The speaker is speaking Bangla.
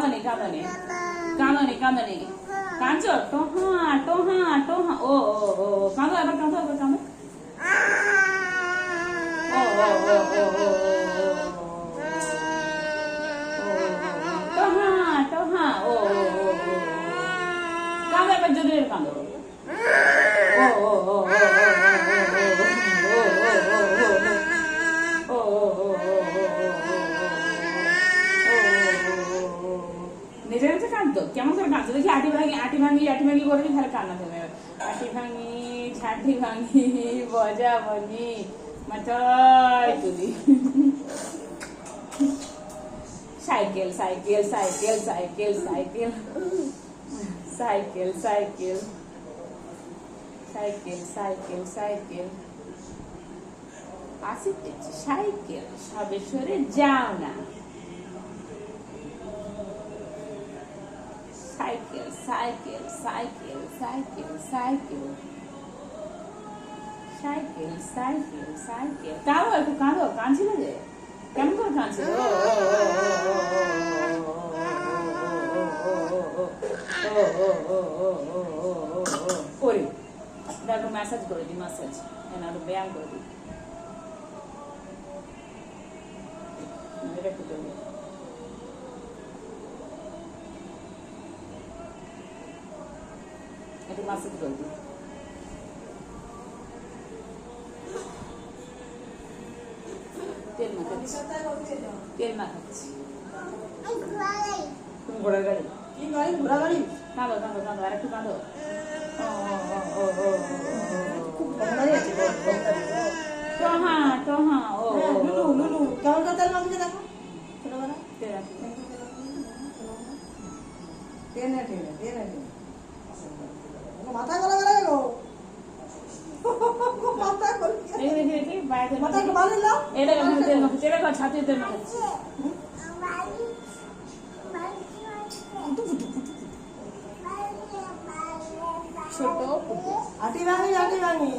કાંદો નહીં કાંદો નહીં કાંદો નહીં કાંદો નહીં કાંચો ટોહા ટોહા ટોહા ઓ ઓ ઓ કાંદો એবার কাঁদো এবার কাঁদো ও ও ও ও ও টোহা টোহা ও ও ও কাঁদো এবার দেখি আটি ভাঙি আটি ভাঙি আটি ভাঙি করে তাহলে কান্না দেবে আটি ভাঙি ঝাঁটি ভাঙি, বজা ভাঙি তুলি। Cycle cycle cycle cycle cycle. Cycle cycle. Cycle cycle cycle. আসিতেছি cycle. সবে সরে যাও না। Cycle cycle cycle cycle cycle cycle cycle cycle কাঁদো একটু কাঁদো কাঁদছিল যে কেমন করে কাঁদছিল ওরে দেখো ম্যাসাজ করে দিই ম্যাসাজ আরও ব্যায়াম করে দিই এটা একটু করে এটা মাছের দই তেল মাখাচ্ছি তেল মাখাচ্ছি তুমি ঘোড়ার গাড়ি কি গাড়ি ঘোড়া গাড়ি কাঁদো কাঁদো কাঁদো আর একটু কাঁদো টহা টহা ও লুলু লুলু কেমন কথা মাছকে দেখো ছোটবেলা টেনে টেনে টেনে টেনে মাথা গলা গলা গেল মাথা গলা মাথা গলা গলা এই দেখো মুখে মুখে দেখো ছাতিতে ছোট। আটি ভাঙি আটি ভাঙি